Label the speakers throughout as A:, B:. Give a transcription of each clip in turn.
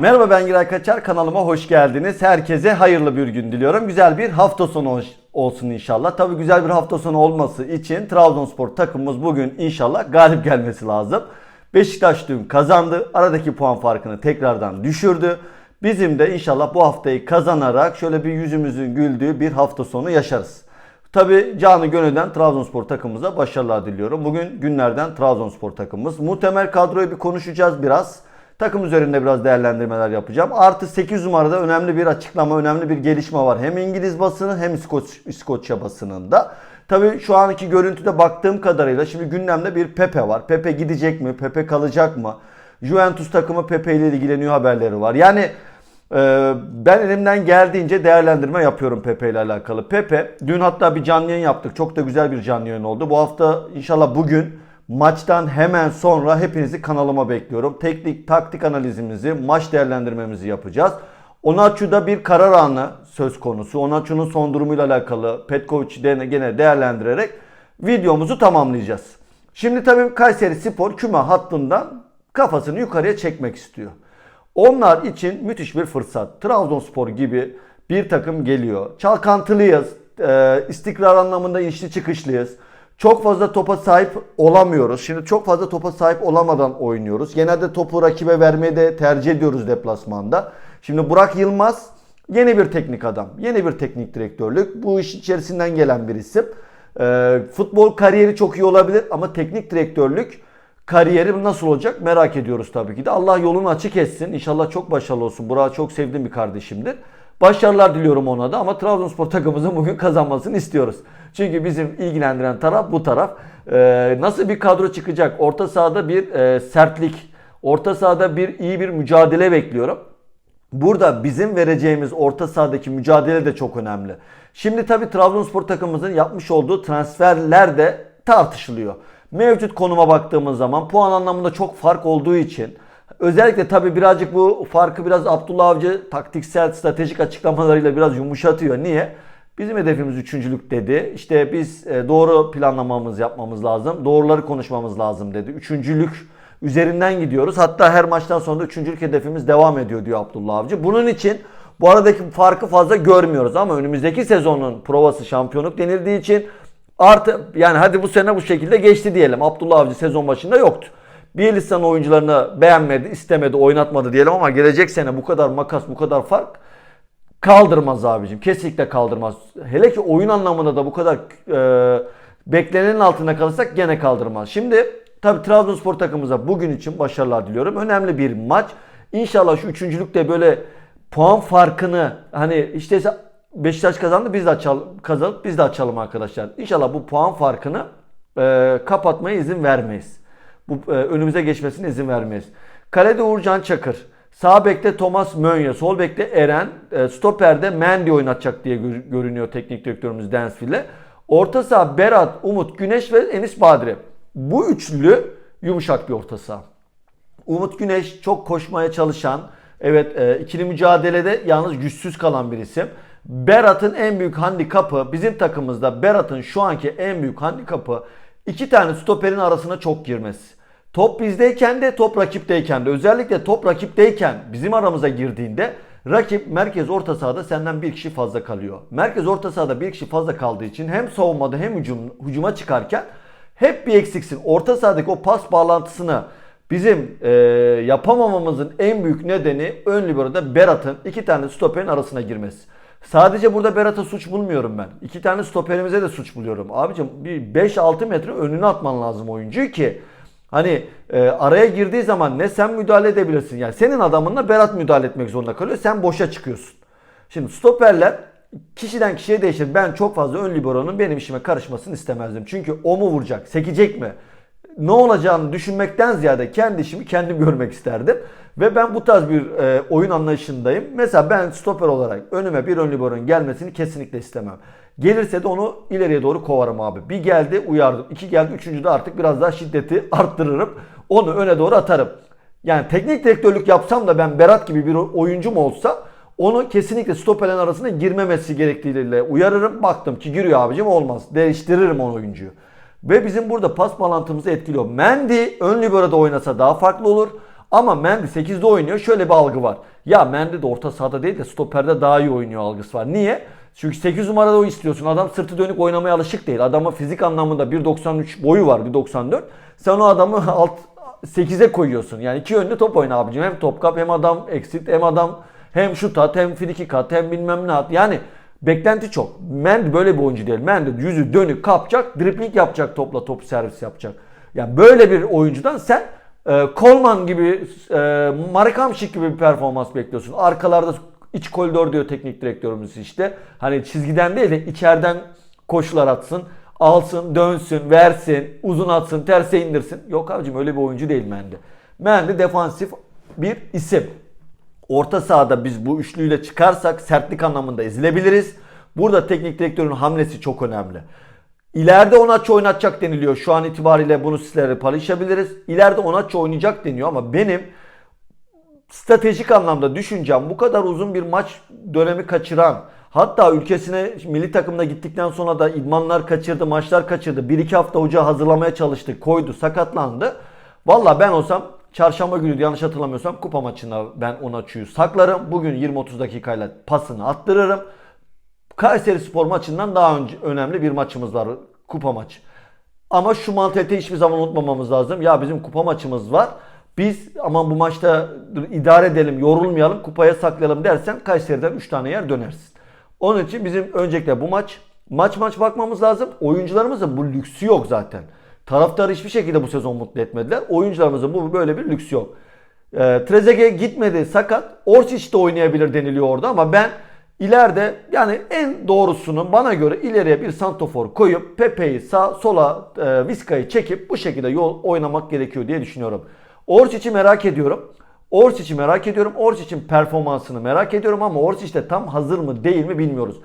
A: Merhaba ben Giray Kaçar kanalıma hoş geldiniz. Herkese hayırlı bir gün diliyorum. Güzel bir hafta sonu olsun inşallah. Tabi güzel bir hafta sonu olması için Trabzonspor takımımız bugün inşallah galip gelmesi lazım. Beşiktaş dün kazandı. Aradaki puan farkını tekrardan düşürdü. Bizim de inşallah bu haftayı kazanarak şöyle bir yüzümüzün güldüğü bir hafta sonu yaşarız. Tabi canı gönülden Trabzonspor takımımıza başarılar diliyorum. Bugün günlerden Trabzonspor takımımız. Muhtemel kadroyu bir konuşacağız biraz. Takım üzerinde biraz değerlendirmeler yapacağım. Artı 8 numarada önemli bir açıklama, önemli bir gelişme var. Hem İngiliz basını hem İskoç, İskoçya basınında. Tabii şu anki görüntüde baktığım kadarıyla şimdi gündemde bir Pepe var. Pepe gidecek mi? Pepe kalacak mı? Juventus takımı Pepe ile ilgileniyor haberleri var. Yani ee, ben elimden geldiğince değerlendirme yapıyorum Pepe ile alakalı. Pepe dün hatta bir canlı yayın yaptık. Çok da güzel bir canlı yayın oldu. Bu hafta inşallah bugün maçtan hemen sonra hepinizi kanalıma bekliyorum. Teknik taktik analizimizi, maç değerlendirmemizi yapacağız. Onaçu'da bir karar anı söz konusu. Onaçu'nun son durumuyla alakalı Petkovic'i de gene değerlendirerek videomuzu tamamlayacağız. Şimdi tabii Kayseri Spor küme hattından kafasını yukarıya çekmek istiyor. Onlar için müthiş bir fırsat. Trabzonspor gibi bir takım geliyor. Çalkantılıyız. e, istikrar anlamında inişli çıkışlıyız. Çok fazla topa sahip olamıyoruz. Şimdi çok fazla topa sahip olamadan oynuyoruz. Genelde topu rakibe vermeyi de tercih ediyoruz deplasmanda. Şimdi Burak Yılmaz yeni bir teknik adam. Yeni bir teknik direktörlük. Bu iş içerisinden gelen bir isim. E, futbol kariyeri çok iyi olabilir ama teknik direktörlük kariyeri nasıl olacak merak ediyoruz tabii ki de. Allah yolunu açık etsin. İnşallah çok başarılı olsun. Burak'ı çok sevdiğim bir kardeşimdir. Başarılar diliyorum ona da ama Trabzonspor takımımızın bugün kazanmasını istiyoruz. Çünkü bizim ilgilendiren taraf bu taraf. Ee, nasıl bir kadro çıkacak? Orta sahada bir e, sertlik, orta sahada bir iyi bir mücadele bekliyorum. Burada bizim vereceğimiz orta sahadaki mücadele de çok önemli. Şimdi tabii Trabzonspor takımımızın yapmış olduğu transferler de tartışılıyor. Mevcut konuma baktığımız zaman puan anlamında çok fark olduğu için özellikle tabii birazcık bu farkı biraz Abdullah Avcı taktiksel stratejik açıklamalarıyla biraz yumuşatıyor. Niye? Bizim hedefimiz üçüncülük dedi. İşte biz e, doğru planlamamız yapmamız lazım. Doğruları konuşmamız lazım dedi. Üçüncülük üzerinden gidiyoruz. Hatta her maçtan sonra da üçüncülük hedefimiz devam ediyor diyor Abdullah Avcı. Bunun için bu aradaki farkı fazla görmüyoruz ama önümüzdeki sezonun provası şampiyonluk denildiği için artı yani hadi bu sene bu şekilde geçti diyelim. Abdullah Avcı sezon başında yoktu. Bielitsa'nın oyuncularını beğenmedi, istemedi, oynatmadı diyelim ama gelecek sene bu kadar makas, bu kadar fark kaldırmaz abicim. Kesinlikle kaldırmaz. Hele ki oyun anlamında da bu kadar e, beklenenin altında kalırsak gene kaldırmaz. Şimdi tabii Trabzonspor takımımıza bugün için başarılar diliyorum. Önemli bir maç. İnşallah şu üçüncülükte böyle puan farkını hani işte Beşiktaş kazandı biz de açalım, kazanıp biz de açalım arkadaşlar. İnşallah bu puan farkını e, kapatmaya izin vermeyiz. Bu e, önümüze geçmesine izin vermeyiz. Kalede Uğurcan Çakır. Sağ bekte Thomas Mönye, sol bekte Eren, e, stoperde Mendy oynatacak diye gör- görünüyor teknik direktörümüz Densville. Orta saha Berat, Umut, Güneş ve Enis Badri. Bu üçlü yumuşak bir orta saha. Umut Güneş çok koşmaya çalışan, evet e, ikili mücadelede yalnız güçsüz kalan bir isim. Berat'ın en büyük handikapı bizim takımımızda Berat'ın şu anki en büyük handikapı iki tane stoperin arasına çok girmesi. Top bizdeyken de top rakipteyken de özellikle top rakipteyken bizim aramıza girdiğinde rakip merkez orta sahada senden bir kişi fazla kalıyor. Merkez orta sahada bir kişi fazla kaldığı için hem savunmada hem hücum, hücuma çıkarken hep bir eksiksin. Orta sahadaki o pas bağlantısını bizim e, yapamamamızın en büyük nedeni ön libero'da Berat'ın iki tane stoperin arasına girmesi. Sadece burada Berat'a suç bulmuyorum ben. İki tane stoperimize de suç buluyorum. Abicim bir 5-6 metre önüne atman lazım oyuncuyu ki hani e, araya girdiği zaman ne sen müdahale edebilirsin. Yani senin adamınla Berat müdahale etmek zorunda kalıyor. Sen boşa çıkıyorsun. Şimdi stoperler kişiden kişiye değişir. Ben çok fazla ön libero'nun benim işime karışmasını istemezdim. Çünkü o mu vuracak, sekecek mi? Ne olacağını düşünmekten ziyade kendi işimi kendim görmek isterdim. Ve ben bu tarz bir e, oyun anlayışındayım. Mesela ben stoper olarak önüme bir ön libero'nun gelmesini kesinlikle istemem. Gelirse de onu ileriye doğru kovarım abi. Bir geldi uyardım. iki geldi. Üçüncüde artık biraz daha şiddeti arttırırım. Onu öne doğru atarım. Yani teknik direktörlük yapsam da ben Berat gibi bir oyuncum olsa onu kesinlikle stoperlerin arasına girmemesi gerektiğiyle uyarırım. Baktım ki giriyor abicim olmaz. Değiştiririm o oyuncuyu. Ve bizim burada pas bağlantımızı etkiliyor. Mendy ön libero'da oynasa daha farklı olur. Ama Mendy 8'de oynuyor. Şöyle bir algı var. Ya Mendy de orta sahada değil de stoperde daha iyi oynuyor algısı var. Niye? Çünkü 8 numarada o istiyorsun. Adam sırtı dönük oynamaya alışık değil. Adama fizik anlamında 1.93 boyu var 1.94. Sen o adamı alt 8'e koyuyorsun. Yani iki yönlü top oyna abicim. Hem top kap hem adam exit hem adam hem şut at hem friki kat hem bilmem ne at. Yani beklenti çok. Mendy böyle bir oyuncu değil. Mendy yüzü dönük kapacak, dribbling yapacak topla top servis yapacak. Yani böyle bir oyuncudan sen e, Coleman gibi, e, Marek Hamšík gibi bir performans bekliyorsun. Arkalarda iç koridor diyor teknik direktörümüz işte. Hani çizgiden değil de içeriden koşular atsın. Alsın, dönsün, versin, uzun atsın, terse indirsin. Yok abicim öyle bir oyuncu değil Mendy. Mendy defansif bir isim. Orta sahada biz bu üçlüyle çıkarsak sertlik anlamında ezilebiliriz. Burada teknik direktörün hamlesi çok önemli. İleride Onaço oynatacak deniliyor. Şu an itibariyle bunu sizlere paylaşabiliriz. İleride Onaço oynayacak deniyor ama benim stratejik anlamda düşüncem bu kadar uzun bir maç dönemi kaçıran hatta ülkesine milli takımda gittikten sonra da idmanlar kaçırdı, maçlar kaçırdı. 1-2 hafta hoca hazırlamaya çalıştı, koydu, sakatlandı. Valla ben olsam çarşamba günü yanlış hatırlamıyorsam kupa maçında ben Onaço'yu saklarım. Bugün 20-30 dakikayla pasını attırırım. Kayseri Spor maçından daha önce önemli bir maçımız var. Kupa maçı. Ama şu mantaliteyi hiçbir zaman unutmamamız lazım. Ya bizim kupa maçımız var. Biz aman bu maçta idare edelim, yorulmayalım, kupaya saklayalım dersen Kayseri'den 3 tane yer dönersin. Onun için bizim öncelikle bu maç maç maç bakmamız lazım. Oyuncularımızın bu lüksü yok zaten. Taraftarı hiçbir şekilde bu sezon mutlu etmediler. Oyuncularımızın bu böyle bir lüksü yok. E, Trezeguet gitmedi sakat. Orsic de oynayabilir deniliyor orada ama ben ileride yani en doğrusunu bana göre ileriye bir santofor koyup Pepe'yi sağ sola e, Vizca'yı çekip bu şekilde yol oynamak gerekiyor diye düşünüyorum. Orsic'i merak ediyorum. Orsic'i merak ediyorum. Orsic'in performansını merak ediyorum ama Orsic de tam hazır mı değil mi bilmiyoruz.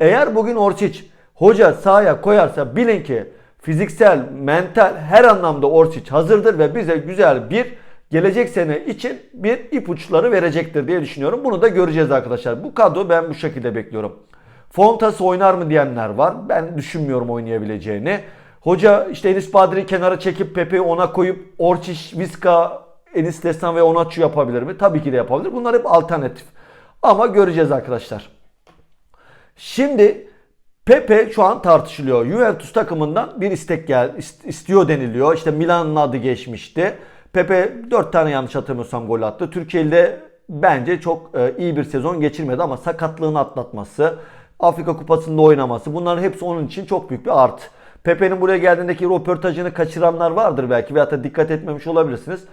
A: Eğer bugün Orsic hoca sahaya koyarsa bilin ki fiziksel, mental her anlamda Orsic hazırdır ve bize güzel bir gelecek sene için bir ipuçları verecektir diye düşünüyorum. Bunu da göreceğiz arkadaşlar. Bu kadro ben bu şekilde bekliyorum. Fontas oynar mı diyenler var. Ben düşünmüyorum oynayabileceğini. Hoca işte Enis Badri'yi kenara çekip Pepe'yi ona koyup Orçiş, Viska, Enis Destan ve Onaçu yapabilir mi? Tabii ki de yapabilir. Bunlar hep alternatif. Ama göreceğiz arkadaşlar. Şimdi Pepe şu an tartışılıyor. Juventus takımından bir istek gel istiyor deniliyor. İşte Milan'ın adı geçmişti. Pepe 4 tane yanlış hatırlamıyorsam gol attı. Türkiye'de bence çok e, iyi bir sezon geçirmedi ama sakatlığını atlatması, Afrika Kupası'nda oynaması bunların hepsi onun için çok büyük bir artı. Pepe'nin buraya geldiğindeki röportajını kaçıranlar vardır belki veyahut da dikkat etmemiş olabilirsiniz.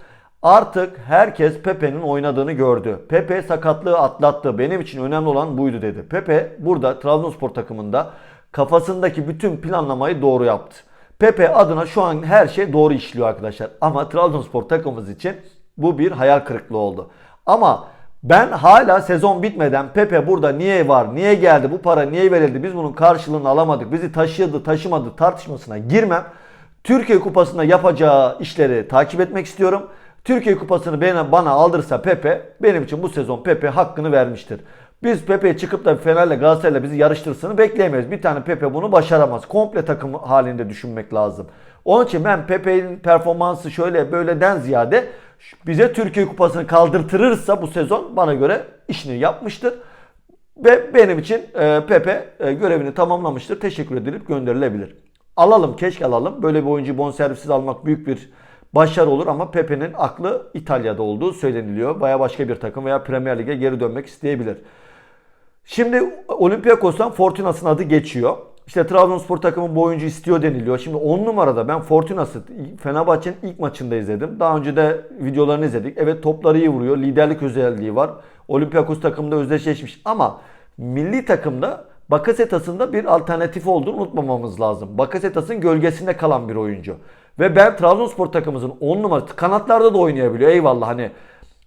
A: Artık herkes Pepe'nin oynadığını gördü. Pepe sakatlığı atlattı. Benim için önemli olan buydu dedi. Pepe burada Trabzonspor takımında kafasındaki bütün planlamayı doğru yaptı. Pepe adına şu an her şey doğru işliyor arkadaşlar. Ama Trabzonspor takımımız için bu bir hayal kırıklığı oldu. Ama ben hala sezon bitmeden Pepe burada niye var, niye geldi, bu para niye verildi, biz bunun karşılığını alamadık, bizi taşıdı, taşımadı tartışmasına girmem. Türkiye Kupası'nda yapacağı işleri takip etmek istiyorum. Türkiye Kupası'nı bana aldırsa Pepe, benim için bu sezon Pepe hakkını vermiştir. Biz Pepe'ye çıkıp da Fener'le Galatasaray'la bizi yarıştırsını bekleyemeyiz. Bir tane Pepe bunu başaramaz. Komple takım halinde düşünmek lazım. Onun için ben Pepe'nin performansı şöyle böyleden ziyade bize Türkiye Kupası'nı kaldırtırırsa bu sezon bana göre işini yapmıştır. Ve benim için e, Pepe e, görevini tamamlamıştır. Teşekkür edilip gönderilebilir. Alalım keşke alalım. Böyle bir oyuncu bonservisiz almak büyük bir başarı olur ama Pepe'nin aklı İtalya'da olduğu söyleniliyor. Baya başka bir takım veya Premier Lig'e geri dönmek isteyebilir. Şimdi Olympiakos'tan Fortuna'sın adı geçiyor. İşte Trabzonspor takımı bu oyuncu istiyor deniliyor. Şimdi 10 numarada ben Fortuna'sı Fenerbahçe'nin ilk maçında izledim. Daha önce de videolarını izledik. Evet topları iyi vuruyor. Liderlik özelliği var. Olympiakos takımında özdeşleşmiş ama milli takımda Bakasetas'ın da bir alternatif olduğunu unutmamamız lazım. Bakasetas'ın gölgesinde kalan bir oyuncu. Ve ben Trabzonspor takımımızın 10 numarası kanatlarda da oynayabiliyor. Eyvallah hani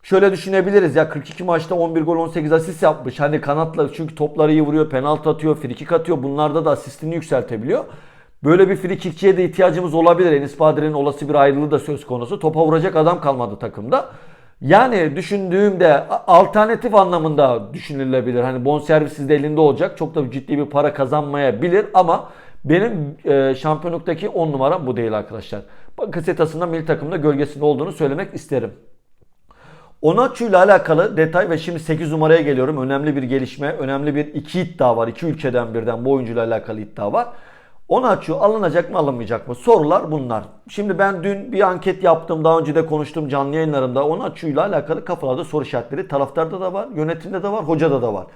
A: Şöyle düşünebiliriz ya 42 maçta 11 gol 18 asist yapmış. Hani kanatla çünkü topları iyi vuruyor, penaltı atıyor, frikik atıyor. Bunlarda da asistini yükseltebiliyor. Böyle bir frikikçiye de ihtiyacımız olabilir. Enis Badir'in olası bir ayrılığı da söz konusu. Topa vuracak adam kalmadı takımda. Yani düşündüğümde alternatif anlamında düşünülebilir. Hani bonservisiz de elinde olacak. Çok da ciddi bir para kazanmayabilir ama benim e, şampiyonluktaki 10 numaram bu değil arkadaşlar. Bakasetasında milli takımda gölgesinde olduğunu söylemek isterim. Onaçu ile alakalı detay ve şimdi 8 numaraya geliyorum. Önemli bir gelişme, önemli bir iki iddia var. İki ülkeden birden bu oyuncuyla alakalı iddia var. Onaçu alınacak mı alınmayacak mı? Sorular bunlar. Şimdi ben dün bir anket yaptım. Daha önce de konuştum canlı yayınlarımda. Onaçu ile alakalı kafalarda soru işaretleri taraftarda da var, yönetimde de var, hocada da var.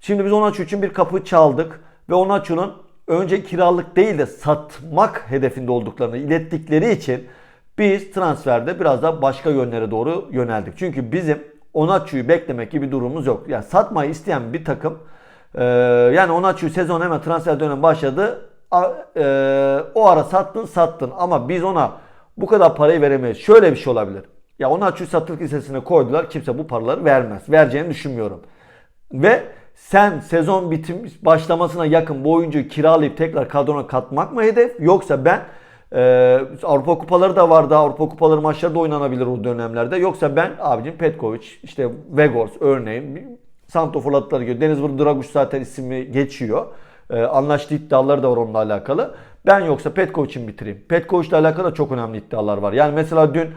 A: Şimdi biz Onaçu için bir kapı çaldık ve Onaçu'nun önce kiralık değil de satmak hedefinde olduklarını ilettikleri için biz transferde biraz da başka yönlere doğru yöneldik. Çünkü bizim Onaçu'yu beklemek gibi bir durumumuz yok. Yani satmayı isteyen bir takım e, yani Onaçu'yu sezon hemen transfer dönemi başladı. A- e, o ara sattın sattın ama biz ona bu kadar parayı veremeyiz. Şöyle bir şey olabilir. Ya Onaçu'yu satılık listesine koydular. Kimse bu paraları vermez. Vereceğini düşünmüyorum. Ve sen sezon bitim başlamasına yakın bu oyuncuyu kiralayıp tekrar kadrona katmak mı hedef? Yoksa ben e, Avrupa kupaları da vardı. Avrupa kupaları maçları da oynanabilir o dönemlerde. Yoksa ben abicim Petkovic, işte Vegors örneğin Santofor atları gibi. Denizbur Draguş zaten ismi geçiyor. E, anlaştığı iddiaları da var onunla alakalı. Ben yoksa Petkovic'i bitireyim. Petkovic ile alakalı da çok önemli iddialar var. Yani mesela dün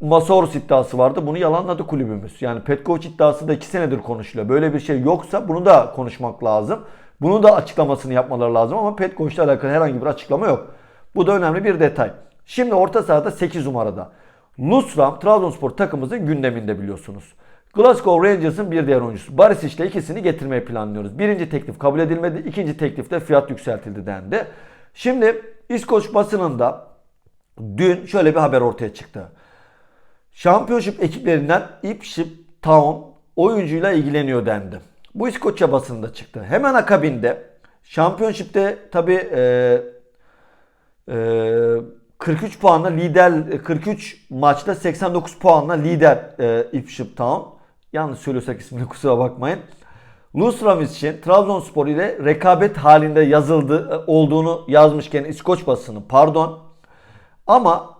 A: Masoros iddiası vardı. Bunu yalanladı kulübümüz. Yani Petkovic iddiası da 2 senedir konuşuluyor. Böyle bir şey yoksa bunu da konuşmak lazım. Bunu da açıklamasını yapmaları lazım ama Petkovic ile alakalı herhangi bir açıklama yok. Bu da önemli bir detay. Şimdi orta sahada 8 numarada. Lusram Trabzonspor takımımızın gündeminde biliyorsunuz. Glasgow Rangers'ın bir diğer oyuncusu. Barisic ile ikisini getirmeyi planlıyoruz. Birinci teklif kabul edilmedi. ikinci teklifte fiyat yükseltildi dendi. Şimdi İskoç basınında dün şöyle bir haber ortaya çıktı. Şampiyonşip ekiplerinden Ipswich Town oyuncuyla ilgileniyor dendi. Bu İskoçya basında çıktı. Hemen akabinde Şampiyonşipte tabi e, 43 puanla lider 43 maçta 89 puanla lider e, Ipswich Town. Yanlış söylüyorsak ismini kusura bakmayın. Lusram için Trabzonspor ile rekabet halinde yazıldı e, olduğunu yazmışken İskoç basını pardon. Ama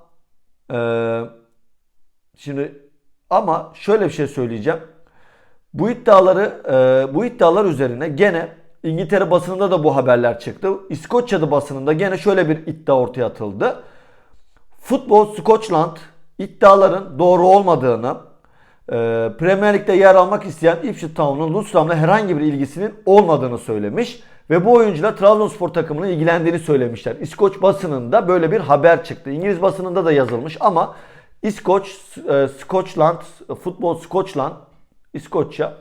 A: eee Şimdi ama şöyle bir şey söyleyeceğim. Bu iddiaları e, bu iddialar üzerine gene İngiltere basınında da bu haberler çıktı. İskoçya'da basınında gene şöyle bir iddia ortaya atıldı. Futbol Scotland iddiaların doğru olmadığını, e, Premier Lig'de yer almak isteyen Ipswich Town'un Lusram'la herhangi bir ilgisinin olmadığını söylemiş ve bu oyuncuyla Trabzonspor takımının ilgilendiğini söylemişler. İskoç basınında böyle bir haber çıktı. İngiliz basınında da yazılmış ama İskoç, e, Scotland, futbol Scotland, İskoçya,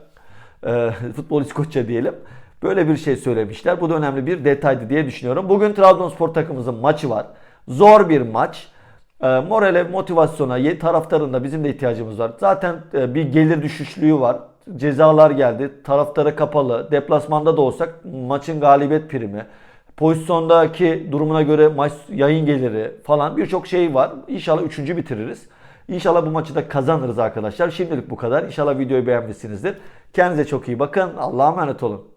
A: e, futbol İskoçya diyelim. Böyle bir şey söylemişler. Bu da önemli bir detaydı diye düşünüyorum. Bugün Trabzonspor takımımızın maçı var. Zor bir maç. E, morale, motivasyona, ye- taraftarın da bizim de ihtiyacımız var. Zaten e, bir gelir düşüşlüğü var. Cezalar geldi. Taraftara kapalı. Deplasmanda da olsak maçın galibiyet primi pozisyondaki durumuna göre maç yayın geliri falan birçok şey var. İnşallah üçüncü bitiririz. İnşallah bu maçı da kazanırız arkadaşlar. Şimdilik bu kadar. İnşallah videoyu beğenmişsinizdir. Kendinize çok iyi bakın. Allah'a emanet olun.